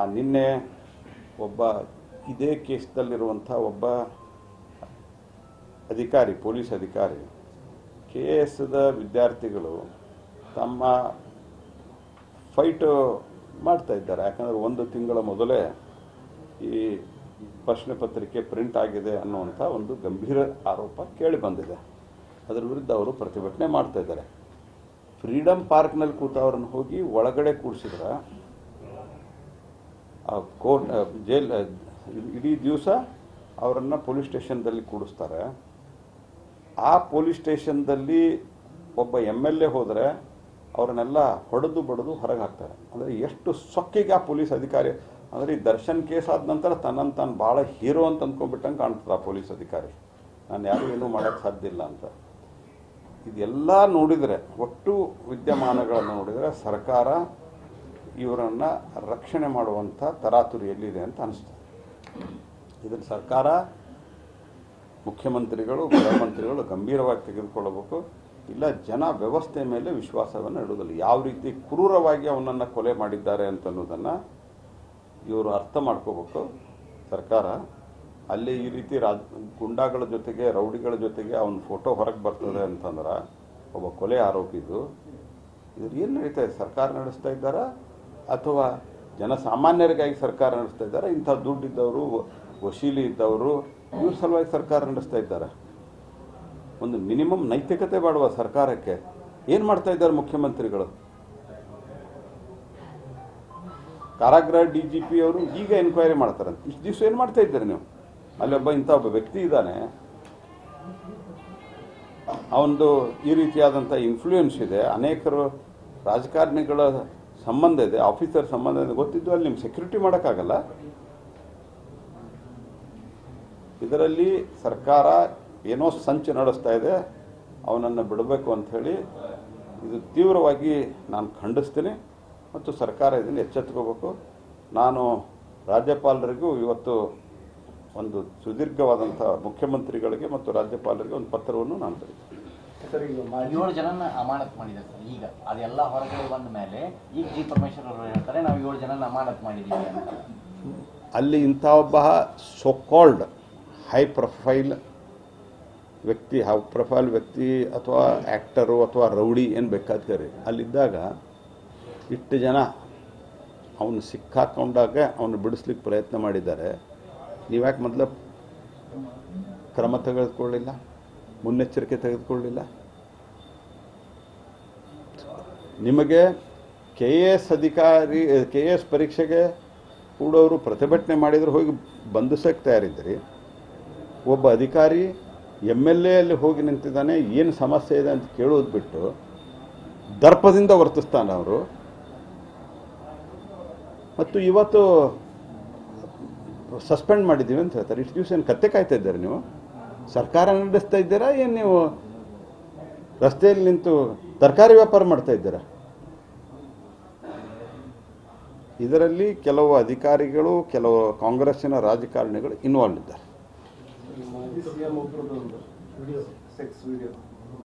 ಆ ನಿನ್ನೆ ಒಬ್ಬ ಇದೇ ಕೇಸ್ದಲ್ಲಿರುವಂಥ ಒಬ್ಬ ಅಧಿಕಾರಿ, ಪೊಲೀಸ್ ಅಧಿಕಾರಿ, ಕೆ ಎಸ್ದ ವಿದ್ಯಾರ್ಥಿಗಳು ತಮ್ಮ ಫೈಟು ಮಾಡ್ತಾ ಇದ್ದಾರೆ. ಯಾಕಂದರೆ ಒಂದು ತಿಂಗಳ ಮೊದಲೇ ಈ ಪ್ರಶ್ನೆ ಪತ್ರಿಕೆ ಪ್ರಿಂಟ್ ಆಗಿದೆ ಅನ್ನುವಂಥ ಒಂದು ಗಂಭೀರ ಆರೋಪ ಕೇಳಿ ಬಂದಿದೆ. ಅದರ ವಿರುದ್ಧ ಅವರು ಪ್ರತಿಭಟನೆ ಮಾಡ್ತಾ ಇದ್ದಾರೆ. ಫ್ರೀಡಮ್ ಪಾರ್ಕ್ನಲ್ಲಿ ಕೂತವ್ರನ್ನ ಹೋಗಿ ಒಳಗಡೆ ಕೂಡಿಸಿದ್ರೆ ಆ ಕೋರ್ಟ್ ಜೈಲ್ ಇಡೀ ದಿವಸ ಅವರನ್ನು ಪೊಲೀಸ್ ಸ್ಟೇಷನ್ದಲ್ಲಿ ಕೂಡಿಸ್ತಾರೆ. ಆ ಪೊಲೀಸ್ ಸ್ಟೇಷನ್ದಲ್ಲಿ ಒಬ್ಬ ಎಂ ಎಲ್ ಎ ಹೋದರೆ ಅವ್ರನ್ನೆಲ್ಲ ಹೊಡೆದು ಬಡಿದು ಹೊರಗೆ ಹಾಕ್ತಾರೆ. ಅಂದರೆ ಎಷ್ಟು ಸೊಕ್ಕಿಗೆ ಆ ಪೊಲೀಸ್ ಅಧಿಕಾರಿ, ಅಂದರೆ ಈ ದರ್ಶನ್ ಕೇಸ್ ಆದ ನಂತರ ತನ್ನನ್ನು ತಾನು ಭಾಳ ಹೀರೋ ಅಂತ ಅಂದ್ಕೊಂಡ್ಬಿಟ್ಟಂಗೆ ಕಾಣ್ತದೆ ಆ ಪೊಲೀಸ್ ಅಧಿಕಾರಿ. ನಾನು ಯಾರು ಏನೂ ಮಾಡೋಕ್ಕೆ ಸಾಧ್ಯ ಇಲ್ಲ ಅಂತ. ಇದೆಲ್ಲ ನೋಡಿದರೆ, ಒಟ್ಟು ವಿದ್ಯಮಾನಗಳನ್ನು ನೋಡಿದರೆ ಸರ್ಕಾರ ಇವರನ್ನು ರಕ್ಷಣೆ ಮಾಡುವಂಥ ತರಾತುರಿ ಎಲ್ಲಿದೆ ಅಂತ ಅನಿಸ್ತದೆ. ಇದನ್ನು ಸರ್ಕಾರ ಮುಖ್ಯಮಂತ್ರಿಗಳು, ಗೃಹಮಂತ್ರಿಗಳು ಗಂಭೀರವಾಗಿ ತೆಗೆದುಕೊಳ್ಳಬೇಕು. ಇಲ್ಲ, ಜನ ವ್ಯವಸ್ಥೆ ಮೇಲೆ ವಿಶ್ವಾಸವನ್ನು ಇಡುವುದಿಲ್ಲ. ಯಾವ ರೀತಿ ಕ್ರೂರವಾಗಿ ಅವನನ್ನು ಕೊಲೆ ಮಾಡಿದ್ದಾರೆ ಅಂತನ್ನೋದನ್ನು ಇವರು ಅರ್ಥ ಮಾಡ್ಕೋಬೇಕು. ಸರ್ಕಾರ ಅಲ್ಲಿ ಈ ರೀತಿ ರಾಜ್, ಗುಂಡಾಗಳ ಜೊತೆಗೆ, ರೌಡಿಗಳ ಜೊತೆಗೆ ಅವನ ಫೋಟೋ ಹೊರಗೆ ಬರ್ತದೆ ಅಂತಂದ್ರೆ, ಒಬ್ಬ ಕೊಲೆ ಆರೋಪಿದು ಇದ್ರ ಏನು ನಡೀತಾ ಇದೆ? ಸರ್ಕಾರ ನಡೆಸ್ತಾ ಇದ್ದಾರಾ? ಅಥವಾ ಜನಸಾಮಾನ್ಯರಿಗಾಗಿ ಸರ್ಕಾರ ನಡೆಸ್ತಾ ಇದ್ದಾರೆ, ಇಂಥ ದುಡ್ಡಿದ್ದವರು ವಶೀಲಿ ಇದ್ದವರು, ಇವ್ರ ಸಲುವಾಗಿ ಸರ್ಕಾರ ನಡೆಸ್ತಾ ಇದ್ದಾರೆ. ಒಂದು ಮಿನಿಮಮ್ ನೈತಿಕತೆ ಬಾಡುವ ಸರ್ಕಾರಕ್ಕೆ ಏನು ಮಾಡ್ತಾ ಇದ್ದಾರೆ ಮುಖ್ಯಮಂತ್ರಿಗಳು? ಕಾರಾಗೃಹ ಡಿ ಜಿ ಪಿ ಅವರು ಈಗ ಎನ್ಕ್ವೈರಿ ಮಾಡ್ತಾರಂತೆ ಇಷ್ಟು ದಿವಸ ಏನು ಮಾಡ್ತಾ ಇದ್ದಾರೆ ನೀವು? ಅಲ್ಲೊಬ್ಬ ಇಂಥ ಒಬ್ಬ ವ್ಯಕ್ತಿ ಇದ್ದಾನೆ. ಅವನದು ಈ ರೀತಿಯಾದಂಥ ಇನ್ಫ್ಲೂಯೆನ್ಸ್ ಇದೆ. ಅನೇಕರು ರಾಜಕಾರಣಿಗಳ ಸಂಬಂಧ ಇದೆ, ಆಫೀಸರ್ ಸಂಬಂಧ ಇದೆ, ಗೊತ್ತಿದ್ದು ಅಲ್ಲಿ ನಿಮ್ಮ ಸೆಕ್ಯೂರಿಟಿ ಮಾಡೋಕ್ಕಾಗಲ್ಲ. ಇದರಲ್ಲಿ ಸರ್ಕಾರ ಏನೋ ಸಂಚು ನಡೆಸ್ತಾ ಇದೆ, ಅವನನ್ನು ಬಿಡಬೇಕು ಅಂಥೇಳಿ ಇದು ತೀವ್ರವಾಗಿ ನಾನು ಖಂಡಿಸ್ತೀನಿ ಮತ್ತು ಸರ್ಕಾರ ಇದನ್ನು ಎಚ್ಚೆತ್ಕೋಬೇಕು. ನಾನು ರಾಜ್ಯಪಾಲರಿಗೂ ಇವತ್ತು ಒಂದು ಸುದೀರ್ಘವಾದಂಥ ಮುಖ್ಯಮಂತ್ರಿಗಳಿಗೆ ಮತ್ತು ರಾಜ್ಯಪಾಲರಿಗೆ ಒಂದು ಪತ್ರವನ್ನು ನಾನು ಬರೀತೀನಿ. ಸರ್ ಈಗ ಏಳು ಜನನ ಅಮಾನತ್ ಮಾಡಿದ್ದಾರೆ ಸರ್ ಈಗ. ಅದೆಲ್ಲ ಹೊರಗಡೆ ಬಂದ ಮೇಲೆ ಈಗ ಜಿ ಪರಮೇಶ್ವರ್ ಅವರು ಹೇಳ್ತಾರೆ ನಾವು ಏಳು ಜನನ ಅಮಾನತ್ ಮಾಡಿದ್ದೀವಿ ಅಂತ. ಅಲ್ಲಿ ಇಂಥ ಒಬ್ಬ ಸೊಕಾಲ್ಡ್ ಹೈ ಪ್ರೊಫೈಲ್ ವ್ಯಕ್ತಿ ಹೈ ಪ್ರೊಫೈಲ್ ವ್ಯಕ್ತಿ ಅಥವಾ ಆ್ಯಕ್ಟರು ಅಥವಾ ರೌಡಿ ಏನು ಬೇಕಾದ್ಕರಿ ಅಲ್ಲಿದ್ದಾಗ ಇಷ್ಟು ಜನ ಅವನು ಸಿಕ್ಕಾಕೊಂಡಾಗ ಅವನು ಬಿಡಿಸ್ಲಿಕ್ಕೆ ಪ್ರಯತ್ನ ಮಾಡಿದ್ದಾರೆ. ನೀವ್ಯಾಕೆ ಮೊದಲು ಕ್ರಮ ತೆಗೆದುಕೊಳ್ಳಿಲ್ಲ? ಮುನ್ನೆಚ್ಚರಿಕೆ ತೆಗೆದುಕೊಳ್ಳಿಲ್ಲ. ನಿಮಗೆ ಕೆ ಎ ಎಸ್ ಅಧಿಕಾರಿ ಕೆ ಎ ಎಸ್ ಪರೀಕ್ಷೆಗೆ ಕೂಡೋರು ಪ್ರತಿಭಟನೆ ಮಾಡಿದರೆ, ಹೋಗಿ ಬಂಧಿಸೋಕ್ಕೆ ತಯಾರಿದ್ದೀರಿ. ಒಬ್ಬ ಅಧಿಕಾರಿ ಎಂ ಎಲ್ ಎ ಅಲ್ಲಿ ಹೋಗಿ ನಿಂತಿದ್ದಾನೆ, ಏನು ಸಮಸ್ಯೆ ಇದೆ ಅಂತ ಕೇಳೋದು ಬಿಟ್ಟು ದರ್ಪದಿಂದ ವರ್ತಿಸ್ತಾನೆ ಅವರು. ಮತ್ತು ಇವತ್ತು ಸಸ್ಪೆಂಡ್ ಮಾಡಿದ್ದೀವಿ ಅಂತ ಹೇಳ್ತಾರೆ. ಇಷ್ಟು ದಿವಸ ಏನು ಕತ್ತೆ ಕಾಯ್ತಾ ಇದ್ದಾರೆ ನೀವು? ಸರ್ಕಾರ ನಡೆಸ್ತಾ ಇದ್ದೀರಾ? ಏನು ನೀವು ರಸ್ತೆಯಲ್ಲಿ ನಿಂತು ತರಕಾರಿ ವ್ಯಾಪಾರ ಮಾಡ್ತಾ ಇದ್ದೀರಾ? ಇದರಲ್ಲಿ ಕೆಲವು ಅಧಿಕಾರಿಗಳು, ಕೆಲವು ಕಾಂಗ್ರೆಸ್ಸಿನ ರಾಜಕಾರಣಿಗಳು ಇನ್ವಾಲ್ವ್ ಇದ್ದಾರೆ.